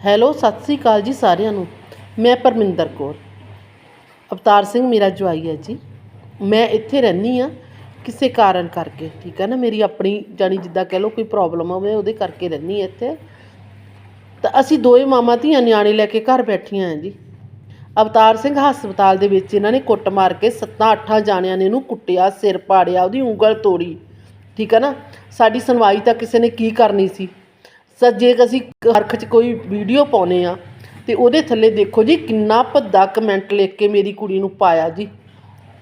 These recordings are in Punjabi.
ਹੈਲੋ, ਸਤਿ ਸ੍ਰੀ ਅਕਾਲ ਜੀ ਸਾਰਿਆਂ ਨੂੰ। ਮੈਂ ਪਰਮਿੰਦਰ ਕੌਰ। ਅਵਤਾਰ ਸਿੰਘ ਮੇਰਾ ਜਵਾਈ ਹੈ ਜੀ। ਮੈਂ ਇੱਥੇ ਰਹਿੰਦੀ ਆ ਕਿਸੇ ਕਾਰਨ ਕਰਕੇ, ਠੀਕ ਹੈ ਨਾ? ਮੇਰੀ ਆਪਣੀ, ਜਾਣੀ ਜਿੱਦਾਂ ਕਹਿ ਲਓ ਕੋਈ ਪ੍ਰੋਬਲਮ ਹੋਵੇ ਉਹਦੇ ਕਰਕੇ ਰਹਿੰਦੀ ਹਾਂ ਇੱਥੇ। ਤਾਂ ਅਸੀਂ ਦੋਵੇਂ ਮਾਮਾ ਧੀਆਂ ਨਿਆਣੇ ਲੈ ਕੇ ਘਰ ਬੈਠੀਆਂ ਆ ਜੀ। ਅਵਤਾਰ ਸਿੰਘ ਹਸਪਤਾਲ ਦੇ ਵਿੱਚ ਇਹਨਾਂ ਨੇ ਕੁੱਟ ਮਾਰ ਕੇ ਸੱਤਾਂ ਅੱਠਾਂ ਜਾਣਿਆਂ ਨੇ ਇਹਨੂੰ ਕੁੱਟਿਆ, ਸਿਰ ਪਾੜਿਆ, ਉਹਦੀ ਉਂਗਲ ਤੋੜੀ, ਠੀਕ ਹੈ ਨਾ? ਸਾਡੀ ਸੁਣਵਾਈ ਤਾਂ ਕਿਸੇ ਨੇ ਕੀ ਕਰਨੀ ਸੀ? ਸਰ, ਜੇ ਅਸੀਂ ਹਰਖ 'ਚ ਕੋਈ ਵੀਡੀਓ ਪਾਉਨੇ ਆ, ਤੇ ਉਹਦੇ ਥੱਲੇ ਦੇਖੋ ਜੀ ਕਿੰਨਾ ਭੱਦਾ ਕਮੈਂਟ ਲਿਖ ਕੇ ਮੇਰੀ ਕੁੜੀ ਨੂੰ ਪਾਇਆ ਜੀ।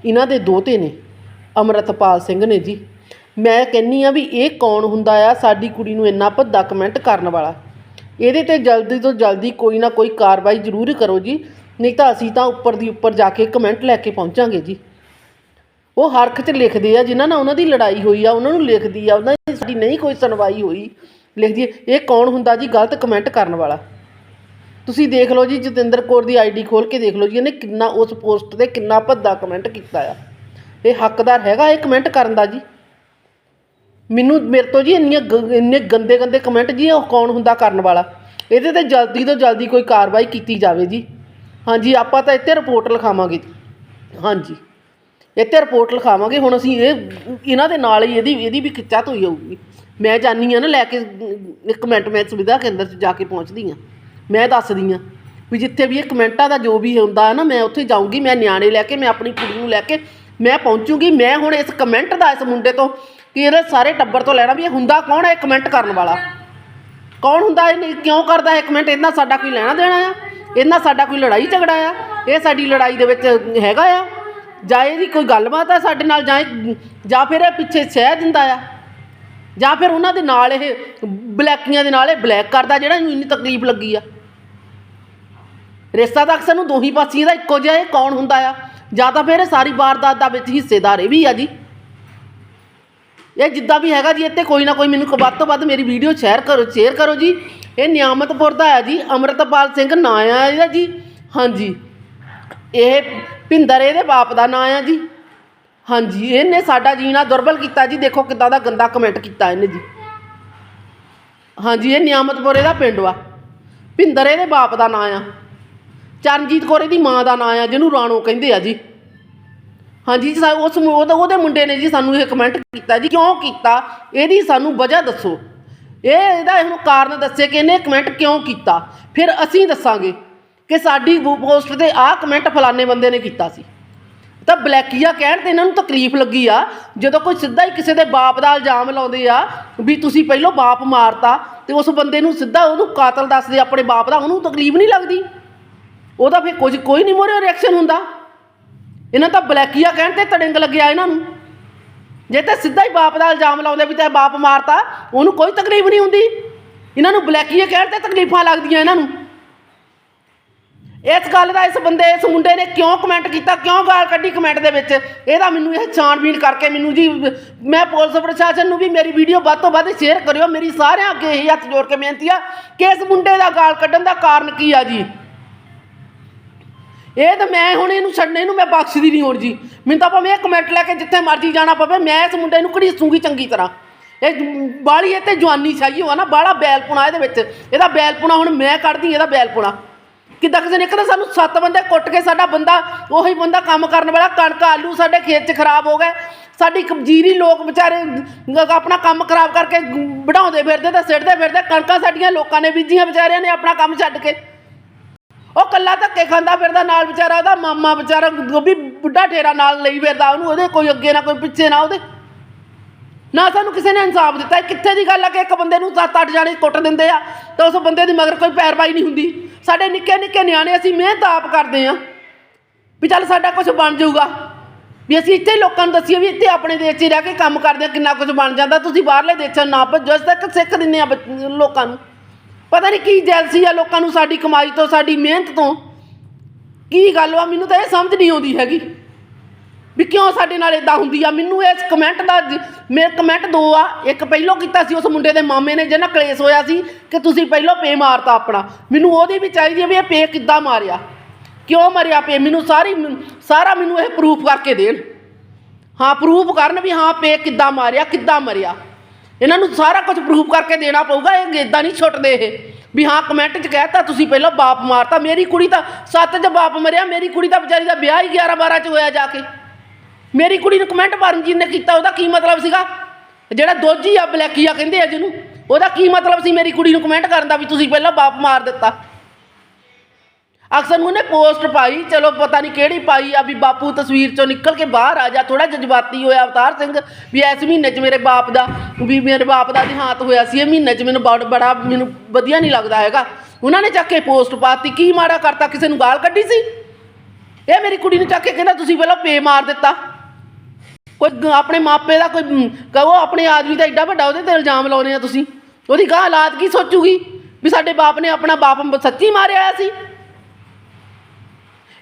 ਇਹਨਾਂ ਦੇ ਦੋਤੇ ਨੇ, ਅਮਰਤਪਾਲ ਸਿੰਘ ਨੇ ਜੀ। ਮੈਂ ਕਹਿੰਨੀ ਆ ਵੀ ਇਹ ਕੌਣ ਹੁੰਦਾ ਆ, ਸਾਡੀ ਕੁੜੀ ਨੂੰ ਇੰਨਾ ਭੱਦਾ ਕਮੈਂਟ ਕਰਨ ਵਾਲਾ। ਇਹਦੇ ਤੇ ਜਲਦੀ ਤੋਂ ਜਲਦੀ ਕੋਈ ਨਾ ਕੋਈ ਕਾਰਵਾਈ ਜ਼ਰੂਰ ਕਰੋ ਜੀ, ਨਹੀਂ ਤਾਂ ਅਸੀਂ ਤਾਂ ਉੱਪਰ ਦੀ ਉੱਪਰ ਜਾ ਕੇ ਕਮੈਂਟ ਲੈ ਕੇ ਪਹੁੰਚਾਂਗੇ ਜੀ। ਉਹ ਹਰਖ 'ਚ ਲਿਖਦੇ ਆ, ਜਿਨ੍ਹਾਂ ਨਾਲ ਉਹਨਾਂ ਦੀ ਲੜਾਈ ਹੋਈ ਆ, ਉਹਨਾਂ ਨੂੰ ਲਿਖਦੀ ਆ, ਉਹਨਾਂ ਦੀ ਸਾਡੀ ਨਹੀਂ ਕੋਈ ਸੁਣਵਾਈ ਹੋਈ। ਲਿਖਦੀ ਹੈ, ਇਹ ਕੌਣ ਹੁੰਦਾ ਜੀ? ਗਲਤ ਕਮੈਂਟ ਕਰਨ ਵਾਲਾ। ਤੁਸੀਂ ਦੇਖ ਲਓ ਜੀ, ਜਤਿੰਦਰ ਕੌਰ ਦੀ ਆਈਡੀ ਖੋਲ ਕੇ ਦੇਖ ਲਓ ਜੀ, ਇਹਨੇ ਕਿੰਨਾ ਉਸ ਪੋਸਟ ਤੇ ਕਿੰਨਾ ਭੱਦਾ ਕਮੈਂਟ ਕੀਤਾ ਆ। ਇਹ ਹੱਕਦਾਰ ਹੈਗਾ ਇਹ ਕਮੈਂਟ ਕਰਨ ਦਾ ਜੀ? ਮੈਨੂੰ, ਮੇਰੇ ਤੋਂ ਜੀ ਇੰਨੀਆਂ ਗ- ਇੰਨੇ ਗੰਦੇ ਗੰਦੇ ਕਮੈਂਟ ਜੀ, ਉਹ ਕੌਣ ਹੁੰਦਾ ਕਰਨ ਵਾਲਾ? ਇਹਦੇ ਤੇ ਜਲਦੀ ਤੋਂ ਜਲਦੀ ਕੋਈ ਕਾਰਵਾਈ ਕੀਤੀ ਜਾਵੇ ਜੀ। ਹਾਂਜੀ, ਆਪਾਂ ਤਾਂ ਇੱਥੇ ਰਿਪੋਰਟ ਲਿਖਾਵਾਂਗੇ ਜੀ। ਹਾਂਜੀ। ਇੱਥੇ ਰਿਪੋਰਟ ਲਿਖਾਵਾਂਗੇ, ਹੁਣ ਅਸੀਂ ਇਹ, ਇਹਨਾਂ ਦੇ ਨਾਲ ਹੀ ਇਹਦੀ ਇਹਦੀ ਵੀ ਖਿੱਚਾ ਧੋਈ ਹੋਊਗੀ। ਮੈਂ ਜਾਂਦੀ ਹਾਂ ਨਾ ਲੈ ਕੇ, ਇੱਕ ਮਿੰਟ ਮੈਂ ਸੁਵਿਧਾ ਕੇਂਦਰ 'ਚ ਜਾ ਕੇ ਪਹੁੰਚਦੀ ਹਾਂ। ਮੈਂ ਦੱਸਦੀ ਹਾਂ ਵੀ ਜਿੱਥੇ ਵੀ ਇਹ ਕਮੈਂਟਾਂ ਦਾ ਜੋ ਵੀ ਹੁੰਦਾ ਹੈ ਨਾ, ਮੈਂ ਉੱਥੇ ਜਾਊਂਗੀ, ਮੈਂ ਨਿਆਣੇ ਲੈ ਕੇ, ਮੈਂ ਆਪਣੀ ਕੁੜੀ ਨੂੰ ਲੈ ਕੇ, ਮੈਂ ਪਹੁੰਚੂਗੀ। ਮੈਂ ਹੁਣ ਇਸ ਕਮੈਂਟ ਦਾ ਇਸ ਮੁੰਡੇ ਤੋਂ ਕਿ ਇਹਦੇ ਸਾਰੇ ਟੱਬਰ ਤੋਂ ਲੈਣਾ ਵੀ ਇਹ ਹੁੰਦਾ ਕੌਣ ਹੈ ਕਮੈਂਟ ਕਰਨ ਵਾਲਾ? ਕੌਣ ਹੁੰਦਾ ਇਹ? ਕਿਉਂ ਕਰਦਾ ਇਹ ਕਮੈਂਟ? ਇਹਨਾਂ ਸਾਡਾ ਕੋਈ ਲੈਣਾ ਦੇਣਾ ਆ? ਇਹਨਾਂ ਸਾਡਾ ਕੋਈ ਲੜਾਈ ਝਗੜਾ ਆ? ਇਹ ਸਾਡੀ ਲੜਾਈ ਦੇ ਵਿੱਚ ਹੈਗਾ ਆ? ਜਾਂ ਇਹਦੀ ਕੋਈ ਗੱਲਬਾਤ ਆ ਸਾਡੇ ਨਾਲ? ਜਾਂ ਇਹ- ਜਾਂ ਫਿਰ ਇਹ ਪਿੱਛੇ ਸਹਿ ਦਿੰਦਾ ਆ? ਜਾਂ ਫਿਰ ਉਹਨਾਂ ਦੇ ਨਾਲ ਇਹ ਬਲੈਕੀਆਂ ਦੇ ਨਾਲ ਇਹ ਬਲੈਕ ਕਰਦਾ ਜਿਹੜਾ ਇਹਨੂੰ ਇੰਨੀ ਤਕਲੀਫ ਲੱਗੀ ਆ। ਰਿਸ਼ਤਾ ਤਾਂ ਅਕਸਰ ਨੂੰ ਦੋਹੀ ਪਾਸੀਆਂ ਦਾ ਇੱਕੋ ਜਿਹਾ ਇਹ ਕੌਣ ਹੁੰਦਾ ਆ? ਜਾਂ ਤਾਂ ਫਿਰ ਇਹ ਸਾਰੀ ਵਾਰਦਾਤ ਦਾ ਵਿੱਚ ਹਿੱਸੇਦਾਰ ਇਹ ਵੀ ਆ ਜੀ। ਇਹ ਜਿੱਦਾਂ ਵੀ ਹੈਗਾ ਜੀ, ਇੱਥੇ ਕੋਈ ਨਾ ਕੋਈ ਮੈਨੂੰ ਵੱਧ ਤੋਂ ਵੱਧ ਮੇਰੀ ਵੀਡੀਓ ਸ਼ੇਅਰ ਕਰੋ ਸ਼ੇਅਰ ਕਰੋ ਜੀ। ਇਹ ਨਿਆਮਤਪੁਰ ਦਾ ਹੈ ਜੀ, ਅਮਰਤਪਾਲ ਸਿੰਘ ਨਾਂ ਆ ਇਹਦਾ ਜੀ। ਹਾਂਜੀ। ਇਹ ਭਿੰਦਰ, ਇਹਦੇ ਬਾਪ ਦਾ ਨਾਂ ਆ ਜੀ। ਹਾਂਜੀ, ਇਹਨੇ ਸਾਡਾ ਜੀਣਾ ਦੁਰਬਲ ਕੀਤਾ ਜੀ, ਦੇਖੋ ਕਿੱਦਾਂ ਦਾ ਗੰਦਾ ਕਮੈਂਟ ਕੀਤਾ ਇਹਨੇ ਜੀ। ਹਾਂਜੀ, ਇਹ ਨਿਆਮਤਪੁਰੇ ਦਾ ਪਿੰਡ ਵਾ। ਭਿੰਦਰ ਇਹਦੇ ਬਾਪ ਦਾ ਨਾਂ ਆ। ਚਰਨਜੀਤ ਕੌਰ ਇਹਦੀ ਮਾਂ ਦਾ ਨਾਂ ਆ, ਜਿਹਨੂੰ ਰਾਣੋ ਕਹਿੰਦੇ ਆ ਜੀ। ਹਾਂਜੀ ਜੀ ਉਸ ਉਹਦੇ ਮੁੰਡੇ ਨੇ ਜੀ ਸਾਨੂੰ ਇਹ ਕਮੈਂਟ ਕੀਤਾ ਜੀ, ਕਿਉਂ ਕੀਤਾ? ਇਹਦੀ ਸਾਨੂੰ ਵਜ੍ਹਾ ਦੱਸੋ। ਇਹ ਇਹਦਾ ਇਹਨੂੰ ਕਾਰਨ ਦੱਸੇ ਕਿ ਇਹਨੇ ਕਮੈਂਟ ਕਿਉਂ ਕੀਤਾ? ਫਿਰ ਅਸੀਂ ਦੱਸਾਂਗੇ ਕਿ ਸਾਡੀ ਪੋਸਟ ਤੇ ਆਹ ਕਮੈਂਟ ਫਲਾਣੇ ਬੰਦੇ ਨੇ ਕੀਤਾ ਸੀ। ਤਾਂ ਬਲੈਕੀਆ ਕਹਿਣ ਤੇ ਇਹਨਾਂ ਨੂੰ ਤਕਲੀਫ ਲੱਗੀ ਆ, ਜਦੋਂ ਕੋਈ ਸਿੱਧਾ ਹੀ ਕਿਸੇ ਦੇ ਬਾਪ ਦਾ ਇਲਜ਼ਾਮ ਲਾਉਂਦੇ ਆ ਵੀ ਤੁਸੀਂ ਪਹਿਲੋਂ ਬਾਪ ਮਾਰਤਾ ਤੇ ਉਸ ਬੰਦੇ ਨੂੰ ਸਿੱਧਾ ਉਹਨੂੰ ਕਾਤਲ ਦੱਸਦੇ ਆਪਣੇ ਬਾਪ ਦਾ, ਉਹਨੂੰ ਤਕਲੀਫ ਨਹੀਂ ਲੱਗਦੀ। ਉਹਦਾ ਫਿਰ ਕੁਝ, ਕੋਈ ਨਹੀਂ ਮੋਰੇ ਰਿਐਕਸ਼ਨ ਹੁੰਦਾ। ਇਹਨਾਂ ਤਾਂ ਬਲੈਕੀਆ ਕਹਿਣ ਤੇ ਤੜਿੰਗ ਲੱਗਿਆ ਇਹਨਾਂ ਨੂੰ। ਜੇ ਤਾਂ ਸਿੱਧਾ ਹੀ ਬਾਪ ਦਾ ਇਲਜ਼ਾਮ ਲਾਉਂਦੇ ਵੀ ਤੇ ਬਾਪ ਮਾਰਤਾ, ਉਹਨੂੰ ਕੋਈ ਤਕਲੀਫ ਨਹੀਂ ਹੁੰਦੀ। ਇਹਨਾਂ ਨੂੰ ਬਲੈਕੀਆ ਕਹਿਣ ਤੇ ਤਕਲੀਫਾਂ ਲੱਗਦੀਆਂ ਇਹਨਾਂ ਨੂੰ। ਇਸ ਗੱਲ ਦਾ ਇਸ ਬੰਦੇ, ਇਸ ਮੁੰਡੇ ਨੇ ਕਿਉਂ ਕਮੈਂਟ ਕੀਤਾ, ਕਿਉਂ ਗਾਲ ਕੱਢੀ ਕਮੈਂਟ ਦੇ ਵਿੱਚ? ਇਹਦਾ ਮੈਨੂੰ ਇਹ ਛਾਣਬੀਣ ਕਰਕੇ ਮੈਨੂੰ ਜੀ, ਮੈਂ ਪੁਲਿਸ ਪ੍ਰਸ਼ਾਸਨ ਨੂੰ ਵੀ ਮੇਰੀ ਵੀਡੀਓ ਵੱਧ ਤੋਂ ਵੱਧ ਸ਼ੇਅਰ ਕਰਿਓ। ਮੇਰੀ ਸਾਰਿਆਂ ਅੱਗੇ ਇਹ ਹੱਥ ਜੋੜ ਕੇ ਬੇਨਤੀ ਆ ਕਿ ਇਸ ਮੁੰਡੇ ਦਾ ਗਾਲ ਕੱਢਣ ਦਾ ਕਾਰਨ ਕੀ ਆ ਜੀ? ਇਹ ਤਾਂ ਮੈਂ ਹੁਣ ਇਹਨੂੰ ਛੱਡਣੇ ਨੂੰ ਮੈਂ ਬਖਸ਼ਦੀ ਨਹੀਂ ਹੁਣ ਜੀ। ਮੈਨੂੰ ਤਾਂ ਭਾਵੇਂ ਇਹ ਕਮੈਂਟ ਲੈ ਕੇ ਜਿੱਥੇ ਮਰਜ਼ੀ ਜਾਣਾ ਪਵੇ, ਮੈਂ ਇਸ ਮੁੰਡੇ ਨੂੰ ਘੜੀਸੂਗੀ ਚੰਗੀ ਤਰ੍ਹਾਂ। ਇਹ ਬਾਲੀ ਇਹ ਤੇ ਜਵਾਨੀ ਚਾਹੀਏ ਹੋਆ ਨਾ ਬਾਲਾ ਬੈਲਪੁਣਾ ਇਹਦੇ ਵਿੱਚ। ਇਹਦਾ ਬੈਲਪੁਣਾ ਹੁਣ ਮੈਂ ਕੱਢਦੀ, ਇਹਦਾ ਬੈਲਪੁਣਾ ਕਿੱਦਾਂ ਕਿਸੇ ਨੇ ਇੱਕ ਤਾਂ ਸਾਨੂੰ ਸੱਤ ਬੰਦੇ ਕੁੱਟ ਕੇ ਸਾਡਾ ਬੰਦਾ, ਉਹੀ ਬੰਦਾ ਕੰਮ ਕਰਨ ਵਾਲਾ, ਕਣਕ, ਆਲੂ ਸਾਡੇ ਖੇਤ 'ਚ ਖਰਾਬ ਹੋ ਗਏ। ਸਾਡੀ ਕਬਜੀਰੀ ਲੋਕ ਵਿਚਾਰੇ ਆਪਣਾ ਕੰਮ ਖਰਾਬ ਕਰਕੇ ਵਢਾਉਂਦੇ ਫਿਰਦੇ ਤੇ ਸਿੱਟਦੇ ਫਿਰਦੇ, ਕਣਕਾਂ ਸਾਡੀਆਂ ਲੋਕਾਂ ਨੇ ਬੀਜੀਆਂ ਵਿਚਾਰਿਆਂ ਨੇ ਆਪਣਾ ਕੰਮ ਛੱਡ ਕੇ। ਉਹ ਕੱਲਾ ਧੱਕੇ ਖਾਂਦਾ ਫਿਰਦਾ, ਨਾਲ ਵਿਚਾਰਾ ਉਹਦਾ ਮਾਮਾ ਵਿਚਾਰਾ ਗੋਭੀ ਬੁੱਢਾ ਠੇਰਾ ਨਾਲ ਲਈ ਫਿਰਦਾ, ਉਹਨੂੰ ਉਹਦੇ ਕੋਈ ਅੱਗੇ ਨਾ ਕੋਈ ਪਿੱਛੇ ਨਾ ਉਹਦੇ। ਨਾ ਸਾਨੂੰ ਕਿਸੇ ਨੇ ਇਨਸਾਫ ਦਿੱਤਾ, ਕਿੱਥੇ ਦੀ ਗੱਲ ਆ ਕਿ ਇੱਕ ਬੰਦੇ ਨੂੰ ਸੱਤ ਅੱਠ ਜਾਣੇ ਕੁੱਟ ਦਿੰਦੇ ਆ ਤੇ ਉਸ ਬੰਦੇ ਦੀ ਮਗਰ ਕੋਈ ਪੈਰਵਾਈ ਨਹੀਂ ਹੁੰਦੀ। ਸਾਡੇ ਨਿੱਕੇ ਨਿੱਕੇ ਨਿਆਣੇ ਅਸੀਂ ਮਿਹਨਤ ਆਪ ਕਰਦੇ ਆ ਵੀ ਚੱਲ ਸਾਡਾ ਕੁਝ ਬਣ ਜਾਊਗਾ। ਵੀ ਅਸੀਂ ਇੱਥੇ ਲੋਕਾਂ ਨੂੰ ਦੱਸੀਏ ਵੀ ਇੱਥੇ ਆਪਣੇ ਦੇਸ਼ 'ਚ ਰਹਿ ਕੇ ਕੰਮ ਕਰਦੇ ਆ ਕਿੰਨਾ ਕੁਝ ਬਣ ਜਾਂਦਾ। ਤੁਸੀਂ ਬਾਹਰਲੇ ਦੇਸ਼ਾਂ ਨੂੰ ਨਾ ਭੱਜੋ, ਅਸੀਂ ਤੱਕ ਸਿੱਖ ਦਿੰਦੇ ਆ ਲੋਕਾਂ ਨੂੰ। ਪਤਾ ਨਹੀਂ ਕੀ ਜੈਲਸੀ ਆ ਲੋਕਾਂ ਨੂੰ ਸਾਡੀ ਕਮਾਈ ਤੋਂ, ਸਾਡੀ ਮਿਹਨਤ ਤੋਂ। ਕੀ ਗੱਲ ਵਾ? ਮੈਨੂੰ ਤਾਂ ਇਹ ਸਮਝ ਨਹੀਂ ਆਉਂਦੀ ਹੈਗੀ। ਵੀ ਕਿਉਂ ਸਾਡੇ ਨਾਲ ਇਦਾਂ ਹੁੰਦੀ ਆ? ਮੈਨੂੰ ਇਸ ਕਮੈਂਟ ਦਾ ਜ- ਮੇਰੇ ਕਮੈਂਟ ਦੋ ਆ। ਇੱਕ ਪਹਿਲੋਂ ਕੀਤਾ ਸੀ, ਉਸ ਮੁੰਡੇ ਦੇ ਮਾਮੇ ਨੇ ਜਿਹਨਾਂ ਕਲੇਸ਼ ਹੋਇਆ ਸੀ ਕਿ ਤੁਸੀਂ ਪਹਿਲੋਂ ਪੇ ਮਾਰਤਾ ਆਪਣਾ। ਮੈਨੂੰ ਉਹਦੀ ਵੀ ਚਾਹੀਦੀ ਆ ਵੀ ਇਹ ਪੇ ਕਿੱਦਾਂ ਮਾਰਿਆ? ਕਿਉਂ ਮਰਿਆ ਪੇ? ਮੈਨੂੰ ਸਾਰੀ ਸਾਰਾ ਮੈਨੂੰ ਇਹ ਪ੍ਰੂਫ ਕਰਕੇ ਦੇਣ। ਹਾਂ ਪ੍ਰੂਫ ਕਰਨ ਵੀ ਹਾਂ, ਪੇ ਕਿੱਦਾਂ ਮਾਰਿਆ, ਕਿੱਦਾਂ ਮਰਿਆ। ਇਹਨਾਂ ਨੂੰ ਸਾਰਾ ਕੁਝ ਪ੍ਰੂਫ ਕਰਕੇ ਦੇਣਾ ਪਊਗਾ, ਇਹ ਇਦਾਂ ਨਹੀਂ ਛੁੱਟਦੇ ਇਹ। ਵੀ ਹਾਂ ਕਮੈਂਟ 'ਚ ਕਹਿਤਾ, ਤੁਸੀਂ ਪਹਿਲਾਂ ਬਾਪ ਮਾਰਤਾ। ਮੇਰੀ ਕੁੜੀ ਤਾਂ ਸੱਤ 'ਚ ਬਾਪ ਮਰਿਆ, ਮੇਰੀ ਕੁੜੀ ਤਾਂ ਵਿਚਾਰੀ ਦਾ ਵਿਆਹ ਹੀ 11 12 'ਚ ਹੋਇਆ ਜਾ ਕੇ। ਮੇਰੀ ਕੁੜੀ ਨੂੰ ਕਮੈਂਟ ਪਰਮਜੀਤ ਨੇ ਕੀਤਾ, ਉਹਦਾ ਕੀ ਮਤਲਬ ਸੀਗਾ? ਜਿਹੜਾ ਦੋਜੀ ਆ ਬਲੈਕੀ ਆ ਕਹਿੰਦੇ ਆ ਜਿਹਨੂੰ ਉਹਦਾ ਕੀ ਮਤਲਬ ਸੀ ਮੇਰੀ ਕੁੜੀ ਨੂੰ ਕਮੈਂਟ ਕਰਨ ਦਾ ਵੀ ਤੁਸੀਂ ਪਹਿਲਾਂ ਬਾਪ ਮਾਰ ਦਿੱਤਾ? ਅਕਸਰ ਉਹਨੇ ਪੋਸਟ ਪਾਈ, ਚਲੋ ਪਤਾ ਨਹੀਂ ਕਿਹੜੀ ਪਾਈ ਆ ਵੀ ਬਾਪੂ ਤਸਵੀਰ ਚੋਂ ਨਿਕਲ ਕੇ ਬਾਹਰ ਆ ਜਾ ਥੋੜਾ ਜਜ਼ਬਾਤੀ ਹੋਇਆ ਅਵਤਾਰ ਸਿੰਘ ਵੀ ਇਸ ਮਹੀਨੇ 'ਚ ਮੇਰੇ ਬਾਪ ਦਾ, ਵੀ ਮੇਰੇ ਬਾਪ ਦਾ ਦੇਹਾਂਤ ਹੋਇਆ ਸੀ, ਇਹ ਮਹੀਨੇ 'ਚ ਮੈਨੂੰ ਬੜ- ਬੜਾ ਮੈਨੂੰ ਵਧੀਆ ਨਹੀਂ ਲੱਗਦਾ ਹੈਗਾ। ਉਹਨਾਂ ਨੇ ਚੱਕ ਕੇ ਪੋਸਟ ਪਾਤੀ, ਕੀ ਮਾੜਾ ਕਰਤਾ, ਕਿਸੇ ਨੂੰ ਗਾਲ ਕੱਢੀ ਸੀ? ਇਹ ਮੇਰੀ ਕੁੜੀ ਨੂੰ ਚੱਕ ਕੇ ਕਹਿੰਦਾ, ਤੁਸੀਂ ਪਹਿਲਾਂ ਪੇ ਮਾਰ ਦਿੱਤਾ। ਕੋਈ ਆਪਣੇ ਮਾਪੇ ਦਾ ਕੋਈ ਕਹੋ ਆਪਣੇ ਆਦਮੀ ਦਾ ਐਡਾ ਵੱਡਾ ਉਹਦੇ ਤੇ ਇਲਜ਼ਾਮ ਲਾਉਨੇ ਆ ਤੁਸੀਂ। ਉਹਦੀ ਗਾਂ ਹਾਲਾਤ ਕੀ ਸੋਚੂਗੀ? ਵੀ ਸਾਡੇ ਬਾਪ ਨੇ ਆਪਣਾ ਬਾਪ ਸੱਚੀ ਮਾਰਿਆ ਹੋਇਆ ਸੀ।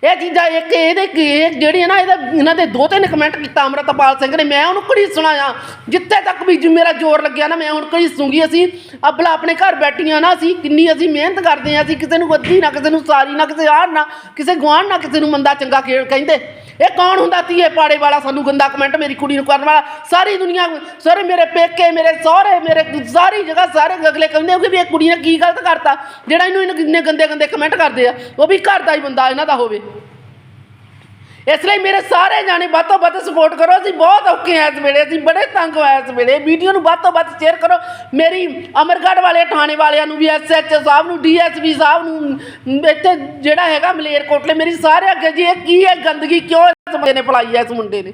ਇਹ ਚੀਜ਼ਾਂ ਇੱਕ, ਇਹਦੇ ਇਹ ਜਿਹੜੀ ਹੈ ਨਾ ਇਹਦਾ, ਇਹਨਾਂ ਦੇ ਦੋ ਤਿੰਨ ਕਮੈਂਟ ਕੀਤਾ ਅਮਰਤਪਾਲ ਸਿੰਘ ਨੇ, ਮੈਂ ਉਹਨੂੰ ਘੜੀਸਣਾ ਆ ਜਿੱਥੇ ਤੱਕ ਵੀ ਮੇਰਾ ਜ਼ੋਰ ਲੱਗਿਆ ਨਾ, ਮੈਂ ਹੁਣ ਘੜੀ ਅਸੀਂ ਅਬਲਾ ਆਪਣੇ ਘਰ ਬੈਠੀਆਂ ਨਾ, ਅਸੀਂ ਕਿੰਨੀ ਅਸੀਂ ਮਿਹਨਤ ਕਰਦੇ ਹਾਂ, ਅਸੀਂ ਕਿਸੇ ਨੂੰ ਅੱਧੀ ਨਾ, ਕਿਸੇ ਨੂੰ ਸਾਰੀ ਨਾ, ਕਿਸੇ ਆੜ ਨਾ, ਕਿਸੇ ਗੁਆਂਢ ਨਾ, ਕਿਸੇ ਨੂੰ ਮੰਦਾ ਚੰਗਾ ਖੇ- ਕਹਿੰਦੇ। ਇਹ ਕੌਣ ਹੁੰਦਾ ਧੀਏ ਪਾੜੇ ਵਾਲਾ, ਸਾਨੂੰ ਗੰਦਾ ਕਮੈਂਟ ਮੇਰੀ ਕੁੜੀ ਨੂੰ ਕਰਨ ਵਾਲਾ? ਸਾਰੀ ਦੁਨੀਆ, ਸਾਰੇ ਮੇਰੇ ਪੇਕੇ, ਮੇਰੇ ਸਹੁਰੇ, ਮੇਰੇ ਸਾਰੀ ਜਗ੍ਹਾ, ਸਾਰੇ ਅਗਲੇ ਕਹਿੰਦੇ ਹੋ ਕਿ ਵੀ ਇਹ ਕੁੜੀ ਨੇ ਕੀ ਗਲਤ ਕਰਤਾ? ਜਿਹੜਾ ਇਹਨੂੰ ਇੰਨੇ ਗੰਦੇ ਗੰਦੇ ਕਮੈਂਟ ਕਰਦੇ ਆ, ਉਹ ਵੀ ਘਰ ਦਾ ਹੀ ਬੰਦਾ, ਇਹਨਾਂ ਦਾ ਹੋਵੇ। ਇਸ ਲਈ ਮੇਰੇ ਸਾਰੇ ਜਾਣੇ ਵੱਧ ਤੋਂ ਵੱਧ ਸਪੋਰਟ ਕਰੋ। ਅਸੀਂ ਬਹੁਤ ਔਖੇ ਆ ਇਸ ਵੇਲੇ। ਅਸੀਂ ਬੜੇ ਤੰਗ ਹੋਏ ਇਸ ਵੇਲੇ। ਵੀਡੀਓ ਨੂੰ ਵੱਧ ਤੋਂ ਵੱਧ ਸ਼ੇਅਰ ਕਰੋ। ਮੇਰੀ ਅਮਰਗੜ੍ਹ ਵਾਲੇ, ਥਾਣੇ ਵਾਲਿਆਂ ਨੂੰ ਵੀ ਐਸਐਚਓ ਸਾਹਿਬ ਨੂੰ ਡੀਐਸਪੀ ਸਾਹਿਬ ਨੂੰ ਇੱਥੇ ਜਿਹੜਾ ਹੈਗਾ ਮਲੇਰਕੋਟਲੇ, ਮੇਰੀ ਸਾਰੇ ਅੱਗੇ ਜੀ, ਇਹ ਕੀ ਹੈ, ਗੰਦਗੀ ਕਿਉਂ ਇਸ ਮੁੰਡੇ ਨੇ ਫਲਾਈ ਹੈ, ਇਸ ਮੁੰਡੇ ਨੇ?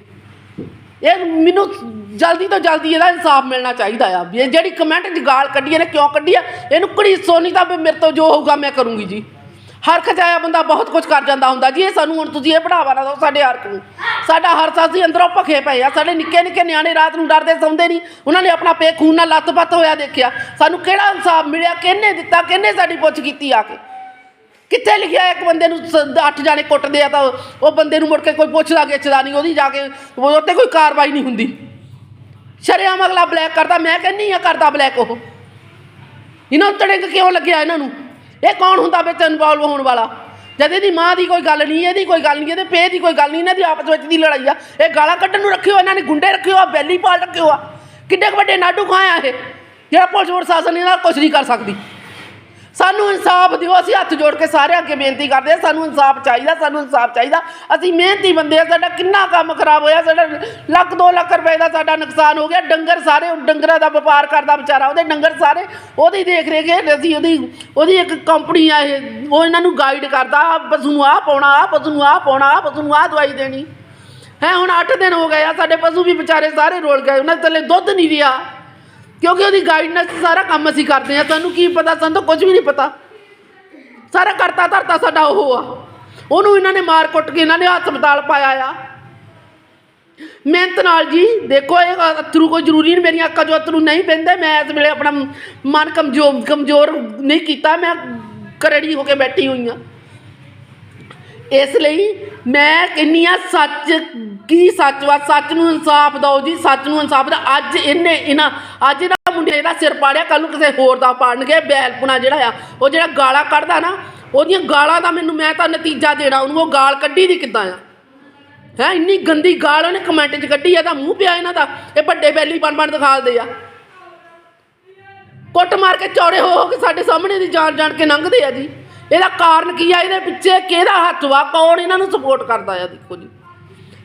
ਇਹ ਮੈਨੂੰ ਜਲਦੀ ਤੋਂ ਜਲਦੀ ਇਹਦਾ ਇਨਸਾਫ ਮਿਲਣਾ ਚਾਹੀਦਾ ਆ। ਵੀ ਇਹ ਜਿਹੜੀ ਕਮੈਂਟ 'ਚ ਗਾਲ ਕੱਢੀ ਇਹਨੇ ਕਿਉਂ ਕੱਢੀ ਆ? ਇਹਨੂੰ ਘੜੀਸੋ ਨਹੀਂ ਤਾਂ ਵੀ ਮੇਰੇ ਤੋਂ ਜੋ ਹੋਊਗਾ ਮੈਂ ਕਰੂੰਗੀ ਜੀ। ਹਰ ਖਜਾਇਆ ਬੰਦਾ ਬਹੁਤ ਕੁਝ ਕਰ ਜਾਂਦਾ ਹੁੰਦਾ। ਜੀ ਇਹ ਸਾਨੂੰ ਹੁਣ ਤੁਸੀਂ ਇਹ ਬੜਾਵਾ ਨਾ ਦਿਓ ਸਾਡੇ ਹਰਕ ਨੂੰ ਸਾਡਾ ਹਰ ਅਸੀਂ ਅੰਦਰੋਂ ਭਖੇ ਪਏ ਆ। ਸਾਡੇ ਨਿੱਕੇ ਨਿੱਕੇ ਨਿਆਣੇ ਰਾਤ ਨੂੰ ਡਰਦੇ ਸੌਂਦੇ ਨਹੀਂ। ਉਹਨਾਂ ਨੇ ਆਪਣਾ ਪੇ ਖੂਨ ਨਾਲ ਲੱਤ-ਪੱਤ ਹੋਇਆ ਦੇਖਿਆ। ਸਾਨੂੰ ਕਿਹੜਾ ਇਨਸਾਫ ਮਿਲਿਆ? ਕਿਹਨੇ ਦਿੱਤਾ? ਕਿਹਨੇ ਸਾਡੀ ਪੁੱਛ ਕੀਤੀ ਆ ਕੇ? ਕਿੱਥੇ ਲਿਖਿਆ ਇੱਕ ਬੰਦੇ ਨੂੰ ਅੱਠ ਜਾਣੇ ਕੁੱਟਦੇ ਆ ਤਾਂ ਉਹ ਬੰਦੇ ਨੂੰ ਮੁੜ ਕੇ ਕੋਈ ਪੁੱਛਦਾ ਗਿੱਛਦਾ ਨਹੀਂ। ਉਹਦੀ ਜਾ ਕੇ ਉਹ 'ਤੇ ਕੋਈ ਕਾਰਵਾਈ ਨਹੀਂ ਹੁੰਦੀ। ਸ਼ਰੇਆਮ ਅਗਲਾ ਬਲੈਕ ਕਰਦਾ। ਮੈਂ ਕਹਿੰਨੀ ਆ ਕਰਦਾ ਬਲੈਕ ਉਹ। ਇਹਨਾਂ ਨੂੰ ਤੜਿੰਗ ਕਿਉਂ ਲੱਗਿਆ ਇਹਨਾਂ ਨੂੰ? ਇਹ ਕੌਣ ਹੁੰਦਾ ਵਿੱਚ ਇਨਵੋਲਵ ਹੋਣ ਵਾਲਾ? ਜਦ ਇਹਦੀ ਮਾਂ ਦੀ ਕੋਈ ਗੱਲ ਨਹੀਂ, ਇਹਦੀ ਕੋਈ ਗੱਲ ਨਹੀਂ, ਇਹਦੇ ਪੇ ਦੀ ਕੋਈ ਗੱਲ ਨਹੀਂ, ਇਹਨਾਂ ਦੀ ਆਪਸ ਵਿੱਚ ਦੀ ਲੜਾਈ ਆ। ਇਹ ਗਾਲਾਂ ਕੱਢਣ ਨੂੰ ਰੱਖਿਓ, ਇਹਨਾਂ ਨੇ ਗੁੰਡੇ ਰੱਖਿਓ ਆ ਬੈਲੀ ਪਾਲ ਰੱਖਿਓ ਆ। ਕਿੱਡੇ ਕੁ ਵੱਡੇ ਨਾਡੂ ਖਾਇਆ ਇਹ? ਜਿਹੜਾ ਪੁਲਿਸ ਪ੍ਰਸ਼ਾਸਨ ਇਹਨਾਂ ਨਾਲ ਕੁਝ ਨਹੀਂ ਕਰ ਸਕਦੀ। ਸਾਨੂੰ ਇਨਸਾਫ ਦਿਓ, ਅਸੀਂ ਹੱਥ ਜੋੜ ਕੇ ਸਾਰੇ ਅੱਗੇ ਬੇਨਤੀ ਕਰਦੇ ਹਾਂ, ਸਾਨੂੰ ਇਨਸਾਫ ਚਾਹੀਦਾ, ਸਾਨੂੰ ਇਨਸਾਫ ਚਾਹੀਦਾ। ਅਸੀਂ ਮਿਹਨਤੀ ਬੰਦੇ ਆ ਸਾਡਾ ਕਿੰਨਾ ਕੰਮ ਖਰਾਬ ਹੋਇਆ, ਸਾਡਾ ਲੱਖ 2 ਲੱਖ ਰੁਪਏ ਦਾ ਸਾਡਾ ਨੁਕਸਾਨ ਹੋ ਗਿਆ। ਡੰਗਰ ਸਾਰੇ ਡੰਗਰਾਂ ਦਾ ਵਪਾਰ ਕਰਦਾ ਵਿਚਾਰਾ, ਉਹਦੇ ਡੰਗਰ ਸਾਰੇ ਉਹਦੀ ਦੇਖ ਰੇਖ ਅਸੀਂ ਉਹਦੀ ਉਹਦੀ ਇੱਕ ਕੰਪਨੀ ਆ ਇਹ, ਉਹ ਇਹਨਾਂ ਨੂੰ ਗਾਈਡ ਕਰਦਾ, ਆਹ ਪਸ਼ੂ ਨੂੰ ਆਹ ਪਾਉਣਾ, ਆਹ ਪਸ਼ੂ ਨੂੰ ਆਹ ਪਾਉਣਾ, ਆਹ ਪਸ਼ੂ ਨੂੰ ਆਹ ਦਵਾਈ ਦੇਣੀ। ਹੈ, ਹੁਣ 8 ਦਿਨ ਹੋ ਗਏ ਆ, ਸਾਡੇ ਪਸ਼ੂ ਵੀ ਵਿਚਾਰੇ ਸਾਰੇ ਰੋਲ ਗਏ, ਉਹਨਾਂ ਦੇ ਥੱਲੇ ਦੁੱਧ ਨਹੀਂ ਰਿਹਾ। ਕਿਉਂਕਿ ਉਹਦੀ ਗਾਈਡਨੈਸ ਸਾਰਾ ਕੰਮ ਅਸੀਂ ਕਰਦੇ ਆ ਸਾਨੂੰ ਕੀ ਪਤਾ, ਸਾਨੂੰ ਤਾਂ ਕੁਝ ਵੀ ਨਹੀਂ ਪਤਾ। ਸਾਰਾ ਕਰਤਾ ਧਰਤਾ ਸਾਡਾ ਉਹ ਆ। ਉਹਨੂੰ ਇਹਨਾਂ ਨੇ ਮਾਰ ਕੁੱਟ ਕੇ ਇਹਨਾਂ ਨੇ ਹਸਪਤਾਲ ਪਾਇਆ ਆ। ਮਿਹਨਤ ਨਾਲ ਜੀ, ਦੇਖੋ ਇਹ ਅਥਰੂ ਕੋਈ ਜ਼ਰੂਰੀ ਨਹੀਂ, ਮੇਰੀਆਂ ਅੱਖਾਂ 'ਚੋਂ ਅਥਰੂ ਨਹੀਂ ਪੈਂਦੇ ਮੈਂ ਇਸ ਵੇਲੇ ਆਪਣਾ ਮਨ ਕਮਜ਼ੋਰ ਕਮਜ਼ੋਰ ਨਹੀਂ ਕੀਤਾ। ਮੈਂ ਕਰੜੀ ਹੋ ਕੇ ਬੈਠੀ ਹੋਈ ਹਾਂ। ਇਸ ਲਈ ਮੈਂ ਕਹਿੰਨੀ ਆ ਸੱਚ, ਕੀ ਸੱਚ ਵਾ? ਸੱਚ ਨੂੰ ਇਨਸਾਫ ਦਿਓ ਜੀ, ਸੱਚ ਨੂੰ ਇਨਸਾਫ ਦਾ ਅੱਜ ਇਹਨੇ ਇਹਨਾਂ, ਅੱਜ ਇਹਦਾ ਮੁੰਡੇ ਇਹਦਾ ਸਿਰ ਪਾੜਿਆ ਕੱਲ ਨੂੰ ਕਿਸੇ ਹੋਰ ਦਾ ਪਾੜਨਗੇ ਬੈਲਪੁਣਾ ਜਿਹੜਾ ਆ, ਉਹ ਜਿਹੜਾ ਗਾਲਾਂ ਕੱਢਦਾ ਨਾ, ਉਹਦੀਆਂ ਗਾਲਾਂ ਦਾ ਮੈਨੂੰ ਮੈਂ ਤਾਂ ਨਤੀਜਾ ਦੇਣਾ, ਉਹਨੂੰ ਉਹ ਗਾਲ ਕੱਢੀ ਦੀ ਕਿੱਦਾਂ ਆ? ਹੈ, ਇੰਨੀ ਗੰਦੀ ਗਾਲ ਉਹਨੇ ਕਮੈਂਟ 'ਚ ਕੱਢੀ ਆ ਤਾਂ ਮੂੰਹ ਪਿਆ ਇਹਨਾਂ ਦਾ, ਇਹ ਵੱਡੇ ਬੈਲੀ ਬਣ ਬਣ ਦਿਖਾਲਦੇ ਆ। ਕੁੱਟ ਮਾਰ ਕੇ ਚੌੜੇ ਹੋ ਹੋ ਕੇ ਸਾਡੇ ਸਾਹਮਣੇ ਦੀ ਜਾਣ ਜਾਣ ਕੇ ਲੰਘਦੇ ਆ ਜੀ। ਇਹਦਾ ਕਾਰਨ ਕੀ ਆ? ਇਹਦੇ ਪਿੱਛੇ ਕਿਹਦਾ ਹੱਥ ਵਾ? ਕੌਣ ਇਹਨਾਂ ਨੂੰ ਸਪੋਰਟ ਕਰਦਾ ਆ? ਦੇਖੋ ਜੀ।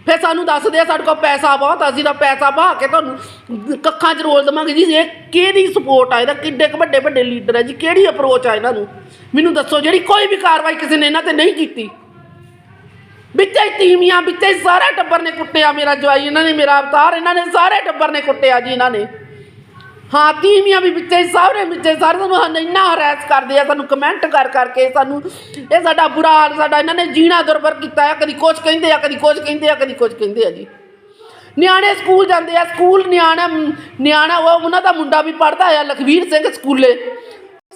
ਫਿਰ ਸਾਨੂੰ ਦੱਸਦੇ ਆ ਸਾਡੇ ਕੋਲ ਪੈਸਾ ਬਹੁਤ ਆ, ਅਸੀਂ ਤਾਂ ਪੈਸਾ ਬਹਾ ਕੇ ਤੁਹਾਨੂੰ ਕੱਖਾਂ 'ਚ ਰੋਲ ਦੇਵਾਂਗੇ ਜੀ। ਇਹ ਕਿਹਦੀ ਸਪੋਰਟ ਆ? ਇਹਦਾ ਕਿੱਡੇ ਕੁ ਵੱਡੇ ਵੱਡੇ ਲੀਡਰ ਆ ਜੀ? ਕਿਹੜੀ ਅਪਰੋਚ ਆ ਇਹਨਾਂ ਨੂੰ? ਮੈਨੂੰ ਦੱਸੋ ਜਿਹੜੀ ਕੋਈ ਵੀ ਕਾਰਵਾਈ ਕਿਸੇ ਨੇ ਇਹਨਾਂ ਤੇ ਨਹੀਂ ਕੀਤੀ। ਵਿੱਚੇ ਹੀ ਤੀਵੀਆਂ ਵਿੱਚੇ ਹੀ ਸਾਰਾ ਟੱਬਰ ਨੇ ਕੁੱਟਿਆ। ਮੇਰਾ ਜਵਾਈ ਇਹਨਾਂ ਨੇ ਮੇਰਾ ਅਵਤਾਰ ਇਹਨਾਂ ਨੇ ਸਾਰੇ ਟੱਬਰ ਨੇ ਕੁੱਟਿਆ ਜੀ ਇਹਨਾਂ ਨੇ। ਹਾਂ, ਤੀਵੀਆਂ ਵੀ ਵਿੱਚੇ ਹੀ ਸਾਰੇ ਵਿੱਚੇ ਸਾਰੇ ਸਾਨੂੰ ਹਨ ਇੰਨਾ ਹਰੈਸ ਕਰਦੇ ਆ, ਸਾਨੂੰ ਕਮੈਂਟ ਕਰ ਕਰਕੇ ਸਾਨੂੰ ਇਹ ਸਾਡਾ ਬੁਰਾ ਹਾਲ, ਸਾਡਾ ਇਹਨਾਂ ਨੇ ਜੀਣਾ ਦੁਰਬਰ ਕੀਤਾ ਆ, ਕਦੀ ਕੁਛ ਕਹਿੰਦੇ ਆ, ਕਦੀ ਕੁਛ ਕਹਿੰਦੇ ਆ, ਕਦੀ ਕੁਛ ਕਹਿੰਦੇ ਆ ਜੀ। ਨਿਆਣੇ ਸਕੂਲ ਜਾਂਦੇ ਆ, ਸਕੂਲ ਨਿਆਣਾ ਨਿਆਣਾ, ਉਹ ਉਹਨਾਂ ਦਾ ਮੁੰਡਾ ਵੀ ਪੜਦਾ ਆ, ਲਖਵੀਰ ਸਿੰਘ ਸਕੂਲੇ।